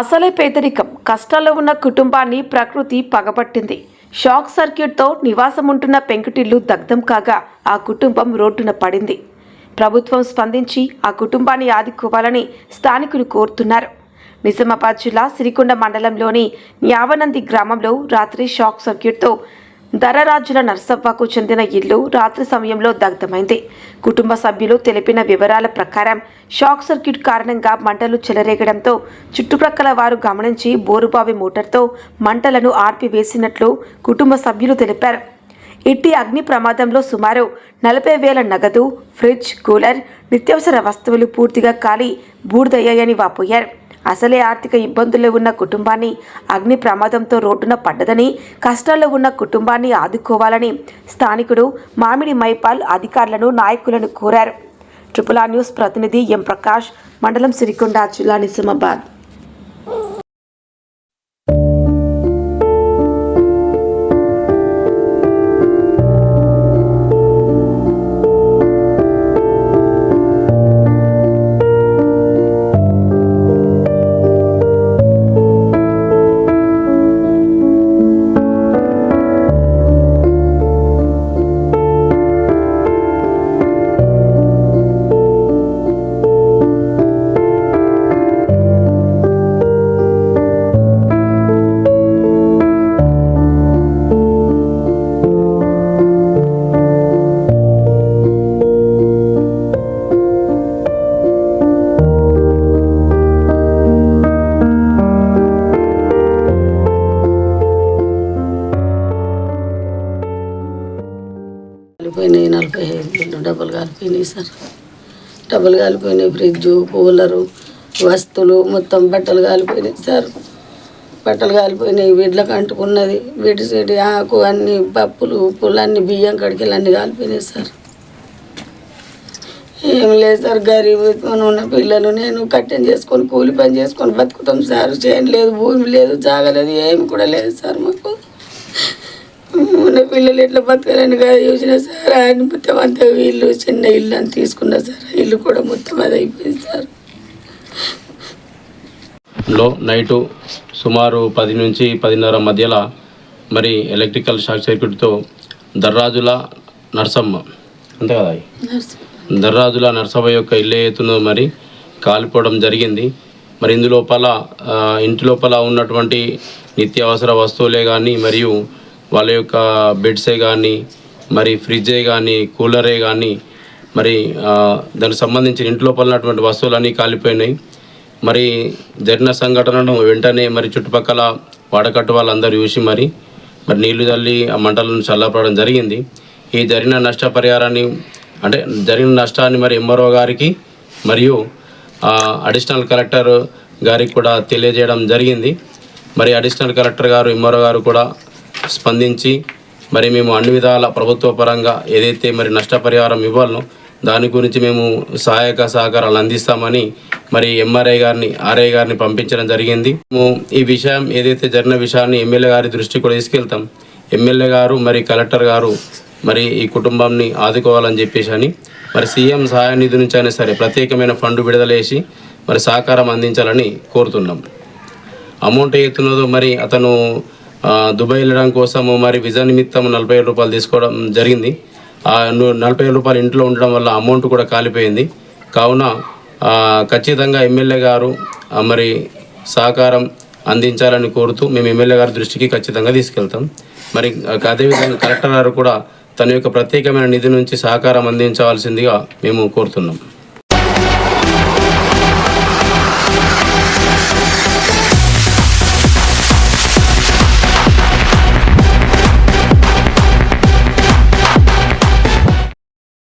అసలే పేదరికం. కష్టాల్లో ఉన్న కుటుంబాన్ని ప్రకృతి పగబట్టింది. షాక్ సర్క్యూట్తో నివాసం ఉంటున్న పెంకుటిల్లు దగ్ధం కాగా ఆ కుటుంబం రోడ్డున పడింది. ప్రభుత్వం స్పందించి ఆ కుటుంబాన్ని ఆదుకోవాలని స్థానికులు కోరుతున్నారు. నిజామాబాద్ జిల్లా సిరికొండ మండలంలోని యావనంది గ్రామంలో రాత్రి షాక్ సర్క్యూట్తో ధరరాజుల నర్సవ్వకు చెందిన ఇల్లు రాత్రి సమయంలో దగ్ధమైంది. కుటుంబ సభ్యులు తెలిపిన వివరాల ప్రకారం షాక్ సర్క్యూట్ కారణంగా మంటలు చెలరేగడంతో చుట్టుప్రక్కల వారు గమనించి బోరుబావి మోటార్తో మంటలను ఆర్పివేసినట్లు కుటుంబ సభ్యులు తెలిపారు. ఇట్టి అగ్ని ప్రమాదంలో సుమారు నలభై వేల నగదు ఫ్రిడ్జ్ కూలర్ నిత్యావసర వస్తువులు పూర్తిగా కాలి బూడిదయ్యాయని వాపోయారు. అసలే ఆర్థిక ఇబ్బందుల్లో ఉన్న కుటుంబాన్ని అగ్ని ప్రమాదంతో రోడ్డున పడ్డదని కష్టాల్లో ఉన్న కుటుంబాన్ని ఆదుకోవాలని స్థానికుడు మామిడి మైపాల్ అధికారులను నాయకులను కోరారు. ట్రిపుల్ ఆర్ న్యూస్ ప్రతినిధి ఎం ప్రకాష్ మండలం సిరికొండ జిల్లా నిజామాబాద్. కాలిపోయినాయి నలభై ఐదు వేలు డబ్బులు కాలిపోయినాయి సార్. డబ్బులు కాలిపోయినాయి ఫ్రిడ్జు కూలరు వస్తువులు మొత్తం బట్టలు కాలిపోయినాయి సార్. బట్టలు కాలిపోయినాయి వీటిలోకి అంటుకున్నది వీటి సీటి ఆకు అన్ని పప్పులు ఉప్పులు అన్ని బియ్యం కడికలు అన్నీ కాలిపోయినాయి సార్. ఏం లేదు సార్ గరీబ్ ఉన్న పిల్లలు నేను కట్టెం చేసుకొని కూలి పని చేసుకొని బతుకుతాం సార్. చేయని లేదు భూమి లేదు జాగలేదు ఏమి కూడా లేదు సార్ మాకు. ఉన్న పిల్లలు ఎట్లా బతకాలని కాదు చూసిన సార్ ఆయన మొత్తం అంతా ఇల్లు చిన్న ఇల్లు అని తీసుకున్నా సార్ ఇల్లు కూడా మొత్తం అది అయిపోయింది సార్. లో నైటు సుమారు పది నుంచి పదిన్నర మధ్యలో మరి ఎలక్ట్రికల్ షార్ట్ సర్క్యూట్తో దర్రాజుల నర్సమ్మ అంతే కదా? దర్రాజుల నర్సమ్మ యొక్క ఇల్లు ఏతుందో మరి కాలిపోవడం జరిగింది. మరి ఇందు లోపల ఆ, ఇంటి లోపల ఉన్నటువంటి నిత్యావసర వస్తువులే కానీ మరియు వాళ్ళ యొక్క బెడ్సే కానీ మరి ఫ్రిడ్జే కానీ కూలరే కానీ మరి దానికి సంబంధించిన ఇంట్లోపలనటువంటి వస్తువులన్నీ కాలిపోయినాయి. మరి జరిగిన సంఘటనను వెంటనే మరి చుట్టుపక్కల వాడకట్టు వాళ్ళందరూ చూసి మరి మరి నీళ్ళు తల్లి ఆ మంటలను చల్లపడడం జరిగింది. ఈ జరిగిన నష్టపరిహారాన్ని అంటే జరిగిన నష్టాన్ని మరి ఎంఆర్ఓ గారికి మరియు అడిషనల్ కలెక్టర్ గారికి కూడా తెలియజేయడం జరిగింది. మరి అడిషనల్ కలెక్టర్ గారు ఎంఆర్ఓ గారు కూడా స్పందించి మరి మేము అన్ని విధాల ప్రభుత్వ పరంగా ఏదైతే మరి నష్టపరిహారం ఇవ్వాలనో దాని గురించి మేము సహాయక సహకారాలు అందిస్తామని మరి ఎంఆర్ఐ గారిని ఆర్ఐ గారిని పంపించడం జరిగింది. మేము ఈ విషయం ఏదైతే జరిగిన విషయాన్ని ఎమ్మెల్యే గారి దృష్టికి కూడా తీసుకెళ్తాం. ఎమ్మెల్యే గారు మరి కలెక్టర్ గారు మరి ఈ కుటుంబాన్ని ఆదుకోవాలని చెప్పేసి అని మరి సీఎం సహాయ నిధి నుంచి అయినా సరే ప్రత్యేకమైన ఫండ్ విడుదలేసి మరి సహకారం అందించాలని కోరుతున్నాం. అమౌంట్ ఏతున్నదో మరి అతను దుబాయ్ వెళ్ళడం కోసము మరి విజా నిమిత్తం నలభై వేల రూపాయలు తీసుకోవడం జరిగింది. ఆ నలభై వేల రూపాయలు ఇంట్లో ఉండడం వల్ల అమౌంట్ కూడా కాలిపోయింది. కావున ఖచ్చితంగా ఎమ్మెల్యే గారు మరి సహకారం అందించాలని కోరుతూ మేము ఎమ్మెల్యే గారి దృష్టికి ఖచ్చితంగా తీసుకెళ్తాం. మరి అదేవిధంగా కలెక్టర్ గారు కూడా తన యొక్క ప్రత్యేకమైన నిధి నుంచి సహకారం అందించవలసిందిగా మేము కోరుతున్నాం.